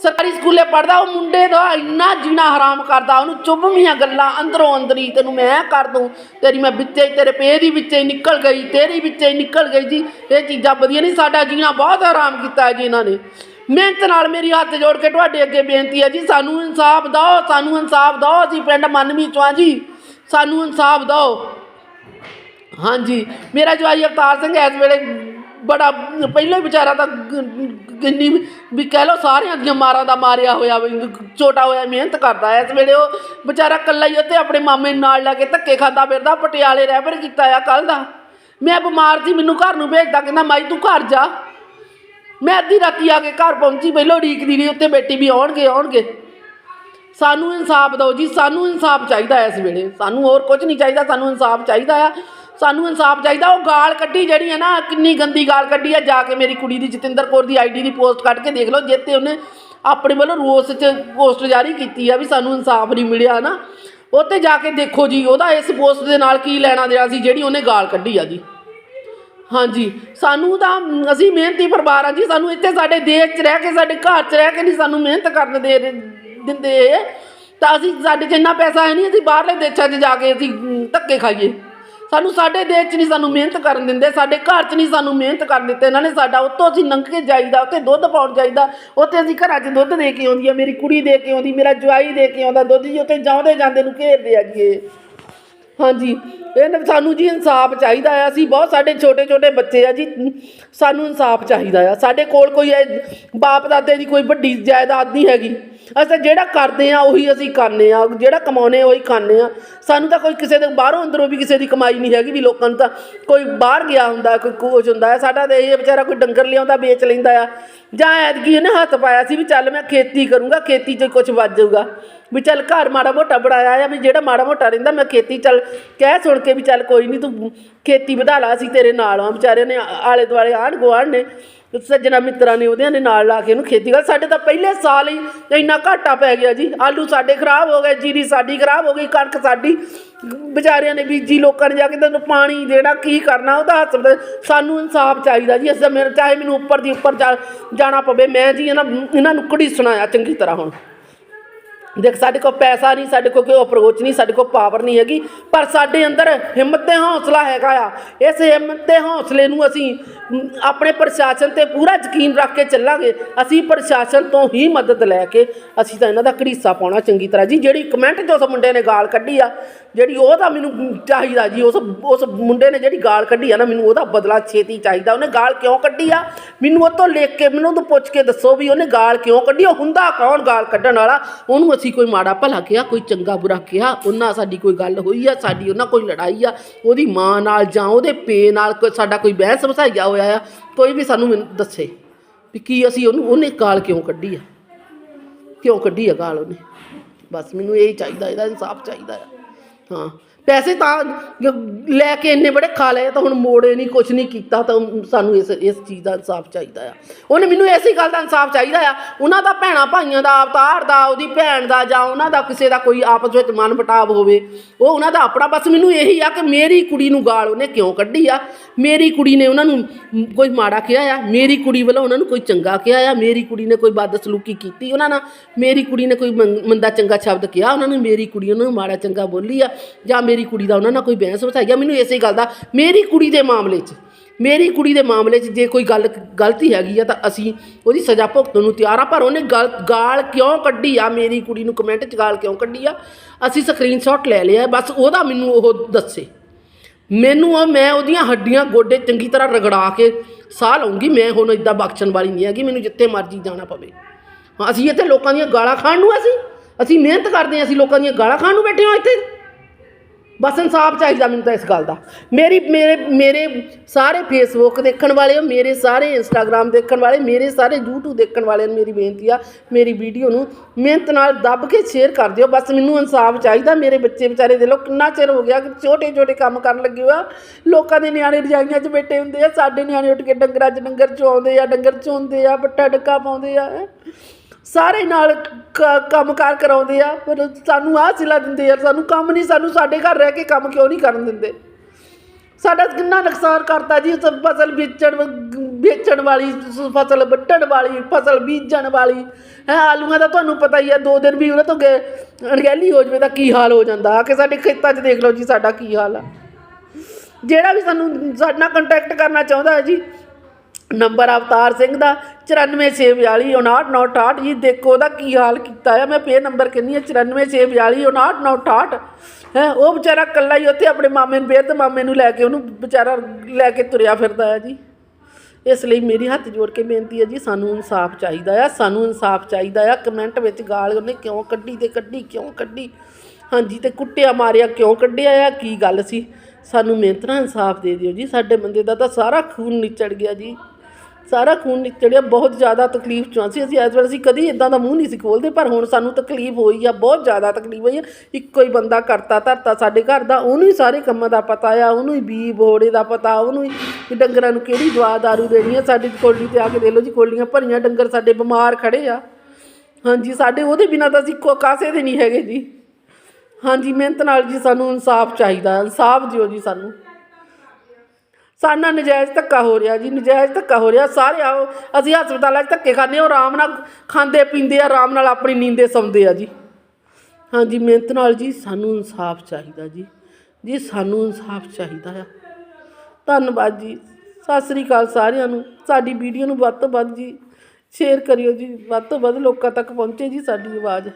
ਸਰਕਾਰੀ ਸਕੂਲੇ ਪੜਦਾ ਉਹ ਮੁੰਡੇ ਦਾ ਇੰਨਾ ਜੀਣਾ ਹਰਾਮ ਕਰਦਾ, ਉਹਨੂੰ ਚੁੱਭਵੀਆਂ ਗੱਲਾਂ ਅੰਦਰੋਂ ਅੰਦਰੀ, ਤੈਨੂੰ ਮੈਂ ਕਰ ਦੂੰ, ਤੇਰੀ ਮੈਂ ਵਿੱਚੇ, ਤੇਰੇ ਪੇ ਦੀ ਵਿੱਚੇ ਹੀ ਨਿਕਲ ਗਈ, ਤੇਰੀ ਵਿੱਚੇ ਹੀ ਨਿਕਲ ਗਈ ਜੀ, ਇਹ ਚੀਜ਼ਾਂ ਵਧੀਆ ਨਹੀਂ, ਸਾਡਾ ਜੀਣਾ ਬਹੁਤ ਹਰਾਮ ਕੀਤਾ ਜੀ ਇਹਨਾਂ ਨੇ। ਮਿਹਨਤ ਨਾਲ ਮੇਰੀ ਹੱਥ ਜੋੜ ਕੇ ਤੁਹਾਡੇ ਅੱਗੇ ਬੇਨਤੀ ਹੈ ਜੀ, ਸਾਨੂੰ ਇਨਸਾਫ ਦਿਓ, ਸਾਨੂੰ ਇਨਸਾਫ ਦਿਓ, ਅਸੀਂ ਪਿੰਡ ਮਨਮੀ ਚੋਂ ਜੀ, ਸਾਨੂੰ ਇਨਸਾਫ ਦਿਓ। ਹਾਂਜੀ, ਮੇਰਾ ਜਵਾਈ ਅਵਤਾਰ ਸਿੰਘ ਇਸ ਵੇਲੇ ਬੜਾ ਪਹਿਲਾਂ ਹੀ ਵਿਚਾਰਾ ਤਾਂ ਗ- ਕਿੰਨੀ ਵੀ- ਕਹਿ ਲਓ ਸਾਰਿਆਂ ਦੀਆਂ ਮਾਰਾਂ ਦਾ ਮਾਰਿਆ ਹੋਇਆ ਵੀ ਛੋਟਾ ਹੋਇਆ ਮਿਹਨਤ ਕਰਦਾ ਹੈ। ਇਸ ਵੇਲੇ ਉਹ ਵਿਚਾਰਾ ਇਕੱਲਾ ਹੀ ਉੱਥੇ ਆਪਣੇ ਮਾਮੇ ਨੂੰ ਨਾਲ ਲੈ ਕੇ ਧੱਕੇ ਖਾਂਦਾ ਫਿਰਦਾ, ਪਟਿਆਲੇ ਰੈਫਰ ਕੀਤਾ ਆ ਕੱਲ ਦਾ। ਮੈਂ ਬਿਮਾਰ ਸੀ, ਮੈਨੂੰ ਘਰ ਨੂੰ ਭੇਜਦਾ, ਕਹਿੰਦਾ, ਮਾਈ, ਤੂੰ ਘਰ ਜਾ। ਮੈਂ ਅੱਧੀ ਰਾਤੀ ਆ ਕੇ ਘਰ ਪਹੁੰਚੀ, ਪਹਿਲਾਂ ਉਡੀਕਦੀ ਰਹੀ, ਉੱਥੇ ਬੇਟੀ ਵੀ ਆਉਣਗੇ ਆਉਣਗੇ। ਸਾਨੂੰ ਇਨਸਾਫ ਦਿਓ ਜੀ, ਸਾਨੂੰ ਇਨਸਾਫ ਚਾਹੀਦਾ ਇਸ ਵੇਲੇ। ਸਾਨੂੰ ਹੋਰ ਕੁਝ ਨਹੀਂ ਚਾਹੀਦਾ, ਸਾਨੂੰ ਇਨਸਾਫ ਚਾਹੀਦਾ ਆ। ਸਾਨੂੰ ਇਨਸਾਫ ਚਾਹੀਦਾ, ਉਹ ਗਾਲ ਕੱਢੀ ਜਿਹੜੀ ਹੈ ਨਾ, ਕਿੰਨੀ ਗੰਦੀ ਗਾਲ ਕੱਢੀ ਆ, ਜਾ ਕੇ ਮੇਰੀ ਕੁੜੀ ਦੀ ਜਤਿੰਦਰ ਕੌਰ ਦੀ ਆਈਡੀ ਦੀ ਪੋਸਟ ਕੱਢ ਕੇ ਦੇਖ ਲਓ ਜਿੱਤੇ ਉਹਨੇ ਆਪਣੇ ਵੱਲੋਂ ਰੋਸ 'ਚ ਪੋਸਟ ਜਾਰੀ ਕੀਤੀ ਆ ਵੀ ਸਾਨੂੰ ਇਨਸਾਫ ਨਹੀਂ ਮਿਲਿਆ ਨਾ। ਉੱਤੇ ਜਾ ਕੇ ਦੇਖੋ ਜੀ, ਉਹਦਾ ਇਸ ਪੋਸਟ ਦੇ ਨਾਲ ਕੀ ਲੈਣਾ ਦੇਣਾ ਸੀ, ਜਿਹੜੀ ਉਹਨੇ ਗਾਲ ਕੱਢੀ ਆ ਜੀ। ਹਾਂਜੀ, ਸਾਨੂੰ ਤਾਂ ਅਸੀਂ ਮਿਹਨਤੀ ਪਰਿਵਾਰ ਆ ਜੀ, ਸਾਨੂੰ ਇੱਥੇ ਸਾਡੇ ਦੇਸ਼ 'ਚ ਰਹਿ ਕੇ, ਸਾਡੇ ਘਰ 'ਚ ਰਹਿ ਕੇ ਨਹੀਂ ਸਾਨੂੰ ਮਿਹਨਤ ਕਰਨ ਦੇ ਦਿੰਦੇ ਤਾਂ ਅਸੀਂ, ਸਾਡੇ 'ਚ ਇੰਨਾ ਪੈਸਾ ਹੈ ਨਹੀਂ, ਅਸੀਂ ਬਾਹਰਲੇ ਦੇਸ਼ਾਂ 'ਚ ਜਾ ਕੇ ਅਸੀਂ ਧੱਕੇ ਖਾਈਏ। ਸਾਨੂੰ ਸਾਡੇ ਦੇਸ਼ 'ਚ ਨਹੀਂ ਸਾਨੂੰ ਮਿਹਨਤ ਕਰਨ ਦਿੰਦੇ, ਸਾਡੇ ਘਰ 'ਚ ਨਹੀਂ ਸਾਨੂੰ ਮਿਹਨਤ ਕਰਨ ਦਿੱਤੇ। ਇਹਨਾਂ ਨੇ ਸਾਡਾ ਉੱਤੋਂ ਅਸੀਂ ਲੰਘ ਕੇ ਜਾਈਦਾ, ਉੱਥੇ ਦੁੱਧ ਪਾਉਣ ਜਾਈਦਾ। ਉੱਥੇ ਅਸੀਂ ਘਰਾਂ 'ਚ ਦੁੱਧ ਦੇ ਕੇ ਆਉਂਦੀ ਆ, ਮੇਰੀ ਕੁੜੀ ਦੇ ਕੇ ਆਉਂਦੀ, ਮੇਰਾ ਜਵਾਈ ਦੇ ਕੇ ਆਉਂਦਾ ਦੁੱਧ ਜੀ, ਉੱਥੇ ਜਾਉਂਦੇ ਜਾਂਦੇ ਨੂੰ ਘੇਰਦੇ ਆ ਜੀ ਇਹ। ਹਾਂਜੀ ਇਹ ਸਾਨੂੰ ਜੀ ਇਨਸਾਫ ਚਾਹੀਦਾ ਆ। ਅਸੀਂ ਬਹੁਤ ਸਾਡੇ ਛੋਟੇ ਛੋਟੇ ਬੱਚੇ ਆ ਜੀ, ਸਾਨੂੰ ਇਨਸਾਫ ਚਾਹੀਦਾ ਆ। ਸਾਡੇ ਕੋਲ ਕੋਈ ਇਹ ਬਾਪ ਦਾਦੇ ਦੀ ਕੋਈ ਵੱਡੀ ਜਾਇਦਾਦ ਨਹੀਂ ਹੈਗੀ। ਅਸੀਂ ਤਾਂ ਜਿਹੜਾ ਕਰਦੇ ਆ ਉਹੀ ਅਸੀਂ ਕਰਨੇ ਆ ਜਿਹੜਾ ਕਮਾਉਨੇ ਉਹੀ ਖਾਂਦੇ ਆ ਸਾਨੂੰ ਤਾਂ ਕੋਈ ਕਿਸੇ ਦੇ ਬਾਹਰੋਂ ਅੰਦਰੋਂ ਵੀ ਕਿਸੇ ਦੀ ਕਮਾਈ ਨਹੀਂ ਹੈਗੀ ਵੀ ਲੋਕਾਂ ਨੂੰ ਤਾਂ ਕੋਈ ਬਾਹਰ ਗਿਆ ਹੁੰਦਾ, ਕੋਈ ਕੁਝ ਹੁੰਦਾ ਸਾਡਾ ਤਾਂ ਇਹ ਵਿਚਾਰਾ ਕੋਈ ਡੰਗਰ ਲਿਆਉਂਦਾ, ਵੇਚ ਲੈਂਦਾ ਆ। ਜਾਂ ਐਤਕੀ ਇਹਨੇ ਹੱਥ ਪਾਇਆ ਸੀ ਵੀ ਚੱਲ ਮੈਂ ਖੇਤੀ ਕਰੂੰਗਾ, ਖੇਤੀ 'ਚ ਕੁਝ ਵੱਜ ਜਾਊਗਾ। ਵੀ ਚੱਲ ਘਰ ਮਾੜਾ ਮੋਟਾ ਬਣਾਇਆ ਆ, ਵੀ ਜਿਹੜਾ ਮਾੜਾ ਮੋਟਾ ਰਹਿੰਦਾ, ਮੈਂ ਖੇਤੀ ਚੱਲ ਕਹਿ ਸੁਣ ਕੇ ਵੀ ਚੱਲ ਕੋਈ ਨਹੀਂ, ਤੂੰ ਖੇਤੀ ਵਧਾ ਲਾ, ਅਸੀਂ ਤੇਰੇ ਨਾਲ ਆ। ਵਿਚਾਰੇ ਨੇ ਆਲੇ ਦੁਆਲੇ ਆਂਢ ਗੁਆਂਢ ਨੇ। ਸੱਜਣਾ ਮਿੱਤਰਾਂ ਨੇ ਉਹਦੇ ਨੇ ਨਾਲ ਲਾ ਕੇ ਉਹਨੂੰ ਖੇਤੀ ਕਰ ਸਾਡੇ ਤਾਂ ਪਹਿਲੇ ਸਾਲ ਹੀ ਇੰਨਾ ਘਾਟਾ ਪੈ ਗਿਆ ਜੀ। ਆਲੂ ਸਾਡੇ ਖਰਾਬ ਹੋ ਗਏ, ਜੀਰੀ ਸਾਡੀ ਖਰਾਬ ਹੋ ਗਈ, ਕਣਕ ਸਾਡੀ। ਵਿਚਾਰਿਆਂ ਨੇ ਬੀਜੀ ਲੋਕਾਂ ਨੇ ਜਾ ਕੇ ਤੈਨੂੰ ਪਾਣੀ ਦੇਣਾ, ਕੀ ਕਰਨਾ ਉਹਦਾ ਹੱਥ ਸਾਨੂੰ ਇਨਸਾਫ ਚਾਹੀਦਾ ਜੀ। ਅਸੀਂ ਮੇਰੇ ਚਾਹੇ ਮੈਨੂੰ ਉੱਪਰ ਦੀ ਉੱਪਰ ਜਾ- ਜਾਣਾ ਪਵੇ, ਮੈਂ ਜੀ ਇਹਨਾਂ ਇਹਨਾਂ ਨੂੰ ਕੜੀ ਸੁਣਾਇਆ ਚੰਗੀ ਤਰ੍ਹਾਂ ਹੁਣ। ਦੇਖ, ਸਾਡੇ ਕੋਲ ਪੈਸਾ ਨਹੀਂ, ਸਾਡੇ ਕੋਲ ਕੋਈ ਅਪਰੋਚ ਨਹੀਂ, ਸਾਡੇ ਕੋਲ ਪਾਵਰ ਨਹੀਂ ਹੈਗੀ, ਪਰ ਸਾਡੇ ਅੰਦਰ ਹਿੰਮਤ ਤੇ ਹੌਸਲਾ ਹੈਗਾ ਆ। ਇਸ ਹਿੰਮਤ ਤੇ ਹੌਸਲੇ ਨੂੰ ਅਸੀਂ ਆਪਣੇ ਪ੍ਰਸ਼ਾਸਨ ਤੇ ਪੂਰਾ ਯਕੀਨ ਰੱਖ ਕੇ ਚੱਲਾਂਗੇ। ਅਸੀਂ ਪ੍ਰਸ਼ਾਸਨ ਤੋਂ ਹੀ ਮਦਦ ਲੈ ਕੇ ਅਸੀਂ ਤਾਂ ਇਹਨਾਂ ਦਾ ਘੜੀਸਾ ਪਾਉਣਾ ਚੰਗੀ ਤਰ੍ਹਾਂ। ਜੀ, ਜਿਹੜੀ ਕਮੈਂਟ 'ਚ ਉਸ ਮੁੰਡੇ ਨੇ ਗਾਲ ਕੱਢੀ ਆ ਜਿਹੜੀ ਉਹ ਤਾਂ ਮੈਨੂੰ ਚਾਹੀਦਾ ਜੀ, ਉਸ ਉਸ ਮੁੰਡੇ ਨੇ ਜਿਹੜੀ ਗਾਲ ਕੱਢੀ ਆ ਨਾ, ਮੈਨੂੰ ਉਹਦਾ ਬਦਲਾ ਛੇਤੀ ਚਾਹੀਦਾ। ਉਹਨੇ ਗਾਲ ਕਿਉਂ ਕੱਢੀ ਆ? ਮੈਨੂੰ ਉਹ ਤੋਂ ਲਿਖ ਕੇ, ਮੈਨੂੰ ਉਹਨੂੰ ਪੁੱਛ ਕੇ ਦੱਸੋ ਵੀ ਉਹਨੇ ਗਾਲ ਕਿਉਂ ਕੱਢੀ? ਉਹ ਹੁੰਦਾ ਕੌਣ ਗਾਲ ਕੱਢਣ ਵਾਲਾ? ਉਹਨੂੰ ਅਸੀਂ ਕੋਈ ਮਾੜਾ ਭਲਾ ਕਿਹਾ, ਕੋਈ ਚੰਗਾ ਬੁਰਾ ਕਿਹਾ, ਉਹਨਾਂ ਸਾਡੀ ਕੋਈ ਗੱਲ ਹੋਈ ਆ, ਸਾਡੀ ਉਹਨਾਂ ਕੋਈ ਲੜਾਈ ਆ, ਉਹਦੀ ਮਾਂ ਨਾਲ ਜਾਂ ਉਹਦੇ ਪੇ ਨਾਲ ਸਾਡਾ ਕੋਈ ਬਹਿਸ ਵਸਾਈਆ ਹੋਇਆ ਆ, ਕੋਈ ਵੀ ਸਾਨੂੰ ਮੈਨੂੰ ਦੱਸੇ ਵੀ ਕੀ ਅਸੀਂ ਉਹਨੂੰ, ਉਹਨੇ ਗਾਲ ਕਿਉਂ ਕੱਢੀ ਆ? ਕਿਉਂ ਕੱਢੀ ਆ ਗਾਲ ਉਹਨੇ? ਬਸ ਮੈਨੂੰ ਇਹ ਚਾਹੀਦਾ, ਇਹਦਾ ਇਨਸਾਫ ਚਾਹੀਦਾ ਆ। ਹਾਂ ਪੈਸੇ ਤਾਂ ਲੈ ਕੇ ਇੰਨੇ ਬੜੇ ਖਾ ਲਏ ਤਾਂ ਹੁਣ ਮੋੜੇ ਨਹੀਂ, ਕੁਛ ਨਹੀਂ ਕੀਤਾ ਤਾਂ ਸਾਨੂੰ ਇਸ ਇਸ ਚੀਜ਼ ਦਾ ਇਨਸਾਫ ਚਾਹੀਦਾ ਆ। ਉਹਨੇ ਮੈਨੂੰ ਐਸੀ ਗੱਲ ਦਾ ਇਨਸਾਫ ਚਾਹੀਦਾ ਆ, ਉਹਨਾਂ ਦਾ ਭੈਣਾ ਭਾਈਆਂ ਦਾ, ਅਵਤਾਰ ਦਾ, ਉਹਦੀ ਭੈਣ ਦਾ, ਜਾਂ ਉਹਨਾਂ ਦਾ ਕਿਸੇ ਦਾ ਕੋਈ ਆਪਸ ਵਿੱਚ ਮਨ ਪਟਾਵ ਹੋਵੇ, ਉਹ ਉਹਨਾਂ ਦਾ ਆਪਣਾ, ਬਸ ਮੈਨੂੰ ਇਹੀ ਆ ਕਿ ਮੇਰੀ ਕੁੜੀ ਨੂੰ ਗਾਲ ਉਹਨੇ ਕਿਉਂ ਕੱਢੀ ਆ? ਮੇਰੀ ਕੁੜੀ ਨੇ ਉਹਨਾਂ ਨੂੰ ਕੋਈ ਮਾੜਾ ਕਿਹਾ ਆ? ਮੇਰੀ ਕੁੜੀ ਵੱਲੋਂ ਉਹਨਾਂ ਨੂੰ ਕੋਈ ਚੰਗਾ ਕਿਹਾ ਆ? ਮੇਰੀ ਕੁੜੀ ਨੇ ਕੋਈ ਬਦਸਲੂਕੀ ਕੀਤੀ ਉਹਨਾਂ ਨਾਲ? ਮੇਰੀ ਕੁੜੀ ਨੇ ਕੋਈ ਮੰ- ਮੰਦਾ ਚੰਗਾ ਸ਼ਬਦ ਕਿਹਾ ਉਹਨਾਂ ਨੇ? ਮੇਰੀ ਕੁੜੀ ਉਹਨਾਂ ਨੂੰ ਮਾੜਾ ਚੰਗਾ ਬੋਲੀ ਆ? ਜਾਂ ਮੇਰੀ ਕੁੜੀ ਦਾ ਉਹਨਾਂ ਨਾਲ ਕੋਈ ਬਹਿਸ ਵਸਾਈ ਆ, ਮੈਨੂੰ ਇਸੇ ਗੱਲ ਦਾ, ਮੇਰੀ ਕੁੜੀ ਦੇ ਮਾਮਲੇ 'ਚ, ਮੇਰੀ ਕੁੜੀ ਦੇ ਮਾਮਲੇ 'ਚ ਜੇ ਕੋਈ ਗੱਲ ਗਲਤੀ ਹੈਗੀ ਆ ਤਾਂ ਅਸੀਂ ਉਹਦੀ ਸਜ਼ਾ ਭੁਗਤਣ ਨੂੰ ਤਿਆਰ ਆ, ਪਰ ਉਹਨੇ ਗਲ, ਗਾਲ ਕਿਉਂ ਕੱਢੀ ਆ, ਮੇਰੀ ਕੁੜੀ ਨੂੰ ਕਮੈਂਟ 'ਚ ਗਾਲ ਕਿਉਂ ਕੱਢੀ ਆ? ਅਸੀਂ ਸਕਰੀਨਸ਼ਾਟ ਲੈ ਲਿਆ, ਬਸ ਉਹਦਾ ਮੈਨੂੰ ਉਹ ਦੱਸੇ। ਮੈਨੂੰ ਉਹ, ਮੈਂ ਉਹਦੀਆਂ ਹੱਡੀਆਂ ਗੋਡੇ ਚੰਗੀ ਤਰ੍ਹਾਂ ਰਗੜਾ ਕੇ ਸਾਹ ਲਊਂਗੀ ਮੈਂ ਹੁਣ ਇਦਾਂ ਬਖਸ਼ਣ ਵਾਲੀ ਨਹੀਂ ਹੈਗੀ, ਮੈਨੂੰ ਜਿੱਥੇ ਮਰਜ਼ੀ ਜਾਣਾ ਪਵੇ। ਹਾਂ, ਅਸੀਂ ਇੱਥੇ ਲੋਕਾਂ ਦੀਆਂ ਗਾਲਾਂ ਖਾਣ ਨੂੰ ਅਸੀਂ? ਅਸੀਂ ਮਿਹਨਤ ਕਰਦੇ ਹਾਂ ਅਸੀਂ ਲੋਕਾਂ ਦੀਆਂ ਗਾਲਾਂ ਖਾਣ ਨੂੰ ਬੈਠੇ ਹਾਂ ਇੱਥੇ। ਬਸ ਇਨਸਾਫ ਚਾਹੀਦਾ ਮੈਨੂੰ ਤਾਂ ਇਸ ਗੱਲ ਦਾ। ਮੇਰੀ, ਮੇਰੇ ਮੇਰੇ ਸਾਰੇ ਫੇਸਬੁੱਕ ਦੇਖਣ ਵਾਲੇ ਮੇਰੇ ਸਾਰੇ ਇੰਸਟਾਗ੍ਰam ਦੇਖਣ ਵਾਲੇ, ਮੇਰੇ ਸਾਰੇ YouTube ਦੇਖਣ ਵਾਲਿਆਂ ਨੂੰ ਮੇਰੀ ਬੇਨਤੀ ਆ, ਮੇਰੀ ਵੀਡੀਓ ਨੂੰ ਮਿਹਨਤ ਨਾਲ ਦੱਬ ਕੇ ਸ਼ੇਅਰ ਕਰ ਦਿਓ। ਬਸ ਮੈਨੂੰ ਇਨਸਾਫ ਚਾਹੀਦਾ। ਮੇਰੇ ਬੱਚੇ ਵਿਚਾਰੇ ਦੇ ਲੋ ਕਿੰਨਾ ਚਿਰ ਹੋ ਗਿਆ ਕਿ ਛੋਟੇ ਛੋਟੇ ਕੰਮ ਕਰਨ ਲੱਗੇ ਆ। ਲੋਕਾਂ ਦੇ ਨਿਆਣੇ ਰਜਾਈਆਂ 'ਚ ਬੈਠੇ ਹੁੰਦੇ ਆ। ਸਾਡੇ ਨਿਆਣੇ ਉੱਠ ਕੇ ਡੰਗਰਾਂ 'ਚ ਡੰਗਰ ਚੋਂਦੇ ਆ, ਡੰਗਰ ਚੋਂਦੇ ਆ ਪੱਟਾ ਡੱਕਾ ਪਾਉਂਦੇ ਆ ਸਾਰੇ ਨਾਲ ਕ- ਕੰਮਕਾਰ ਕਰਾਉਂਦੇ ਆ, ਪਰ ਸਾਨੂੰ ਆਹ ਜ਼ਿਲ੍ਹਾ ਦਿੰਦੇ ਆ ਸਾਨੂੰ ਕੰਮ ਨਹੀਂ, ਸਾਨੂੰ ਸਾਡੇ ਘਰ ਰਹਿ ਕੇ ਕੰਮ ਕਿਉਂ ਨਹੀਂ ਕਰਨ ਦਿੰਦੇ? ਸਾਡਾ ਕਿੰਨਾ ਨੁਕਸਾਨ ਕਰਤਾ ਜੀ ਫਸਲ ਵੇਚਣ ਵੇਚਣ ਵਾਲੀ ਫਸਲ ਵੱਢਣ ਵਾਲੀ, ਫਸਲ ਬੀਜਣ ਵਾਲੀ, ਹੈ, ਆਲੂਆਂ ਦਾ ਤੁਹਾਨੂੰ ਪਤਾ ਹੀ ਹੈ ਦੋ ਦਿਨ ਵੀ ਉਹਨਾਂ ਤੋਂ ਗਏ, ਅਣਗਹਿਲੀ ਹੋ ਜਵੇ ਤਾਂ ਕੀ ਹਾਲ ਹੋ ਜਾਂਦਾ? ਆ ਕੇ ਸਾਡੇ ਖੇਤਾਂ 'ਚ ਦੇਖ ਲਓ ਜੀ, ਸਾਡਾ ਕੀ ਹਾਲ ਆ। ਜਿਹੜਾ ਵੀ ਸਾਨੂੰ, ਸਾਡੇ ਨਾਲ ਕੰਟੈਕਟ ਕਰਨਾ ਚਾਹੁੰਦਾ ਹੈ ਜੀ, ਨੰਬਰ ਅਵਤਾਰ ਸਿੰਘ ਦਾ 9464499968 ਜੀ, ਦੇਖੋ ਉਹਦਾ ਕੀ ਹਾਲ ਕੀਤਾ ਆ। ਮੈਂ ਪੇ ਨੰਬਰ ਕਹਿੰਦੀ ਆ 9464499968 ਹੈ, ਉਹ ਵਿਚਾਰਾ ਇਕੱਲਾ ਹੀ ਉੱਥੇ ਆਪਣੇ ਮਾਮੇ ਨੂੰ ਬੇਦ ਮਾਮੇ ਨੂੰ ਲੈ ਕੇ ਉਹਨੂੰ ਵਿਚਾਰਾ ਲੈ ਕੇ ਤੁਰਿਆ ਫਿਰਦਾ ਹੈ ਜੀ। ਇਸ ਲਈ ਮੇਰੀ ਹੱਥ ਜੋੜ ਕੇ ਬੇਨਤੀ ਹੈ ਜੀ, ਸਾਨੂੰ ਇਨਸਾਫ ਚਾਹੀਦਾ ਆ, ਸਾਨੂੰ ਇਨਸਾਫ ਚਾਹੀਦਾ ਆ। ਕਮੈਂਟ ਵਿੱਚ ਗਾਲ ਉਹਨੇ ਕਿਉਂ ਕੱਢੀ ਤੇ ਕੱਢੀ, ਕਿਉਂ ਕੱਢੀ? ਹਾਂਜੀ, ਤੇ ਕੁੱਟਿਆ ਮਾਰਿਆ ਕਿਉਂ ਕੱਢਿਆ ਆ? ਕੀ ਗੱਲ ਸੀ? ਸਾਨੂੰ ਮਿਹਨਤ ਨਾਲ ਇਨਸਾਫ ਦੇ ਦਿਓ ਜੀ, ਸਾਡੇ ਬੰਦੇ ਦਾ ਤਾਂ ਸਾਰਾ ਖੂਨ ਨਿਚੜ ਗਿਆ ਜੀ। ਸਾਰਾ ਖੂਨ ਨਿਚੜਿਆ ਬਹੁਤ ਜ਼ਿਆਦਾ ਤਕਲੀਫ ਚੋਂ ਸੀ। ਅਸੀਂ ਇਸ ਵੇਲੇ ਅਸੀਂ ਕਦੀ ਇਦਾਂ ਦਾ ਮੂੰਹ ਨਹੀਂ ਸੀ ਖੋਲਦੇ, ਪਰ ਹੁਣ ਸਾਨੂੰ ਤਕਲੀਫ ਹੋਈ ਆ, ਬਹੁਤ ਜ਼ਿਆਦਾ ਤਕਲੀਫ ਹੋਈ ਆ। ਇੱਕੋ ਹੀ ਬੰਦਾ ਕਰਤਾ ਧਰਤਾ ਸਾਡੇ ਘਰ ਦਾ, ਉਹਨੂੰ ਹੀ ਸਾਰੇ ਕੰਮਾਂ ਦਾ ਪਤਾ ਆ, ਉਹਨੂੰ ਹੀ ਬੀ ਬੋੜੇ ਦਾ ਪਤਾ, ਉਹਨੂੰ ਹੀ ਵੀ ਡੰਗਰਾਂ ਨੂੰ ਕਿਹੜੀ ਦਵਾ ਦਾਰੂ ਦੇਣੀ ਆ। ਸਾਡੀ ਕੋਲੀ ਤੇ ਆ ਕੇ ਦੇ ਲਓ ਜੀ ਕੋਲੀਆਂ ਭਰੀਆਂ, ਡੰਗਰ ਸਾਡੇ ਬਿਮਾਰ ਖੜੇ ਆ। ਹਾਂਜੀ, ਸਾਡੇ ਉਹਦੇ ਬਿਨਾਂ ਤਾਂ ਅਸੀਂ ਕੋ ਕਾਸੇ ਦੇ ਨਹੀਂ ਹੈਗੇ ਜੀ। ਹਾਂਜੀ, ਮਿਹਨਤ ਨਾਲ ਜੀ ਸਾਨੂੰ ਇਨਸਾਫ ਚਾਹੀਦਾ, ਇਨਸਾਫ ਦਿਓ ਜੀ ਸਾਨੂੰ। ਸਾਡੇ ਨਾਲ ਨਜਾਇਜ਼ ਧੱਕਾ ਹੋ ਰਿਹਾ ਜੀ, ਨਜਾਇਜ਼ ਧੱਕਾ ਹੋ ਰਿਹਾ, ਸਾਰੇ ਆਓ, ਅਸੀਂ ਹਸਪਤਾਲਾਂ 'ਚ ਧੱਕੇ ਖਾਂਦੇ ਹਾਂ, ਉਹ ਆਰਾਮ ਨਾਲ ਖਾਂਦੇ ਪੀਂਦੇ ਆ, ਆਰਾਮ ਨਾਲ ਆਪਣੀ ਨੀਂਦੇ ਸੌਂਦੇ ਆ ਜੀ। ਹਾਂਜੀ ਮਿਹਨਤ ਨਾਲ ਜੀ, ਸਾਨੂੰ ਇਨਸਾਫ ਚਾਹੀਦਾ ਜੀ ਜੀ ਸਾਨੂੰ ਇਨਸਾਫ ਚਾਹੀਦਾ ਆ। ਧੰਨਵਾਦ ਜੀ, ਸਤਿ ਸ੍ਰੀ ਅਕਾਲ ਸਾਰਿਆਂ ਨੂੰ, ਸਾਡੀ ਵੀਡੀਓ ਨੂੰ ਵੱਧ ਤੋਂ ਵੱਧ ਜੀ ਸ਼ੇਅਰ ਕਰਿਓ ਜੀ, ਵੱਧ ਤੋਂ ਵੱਧ ਲੋਕਾਂ ਤੱਕ ਪਹੁੰਚੇ ਜੀ ਸਾਡੀ ਆਵਾਜ਼।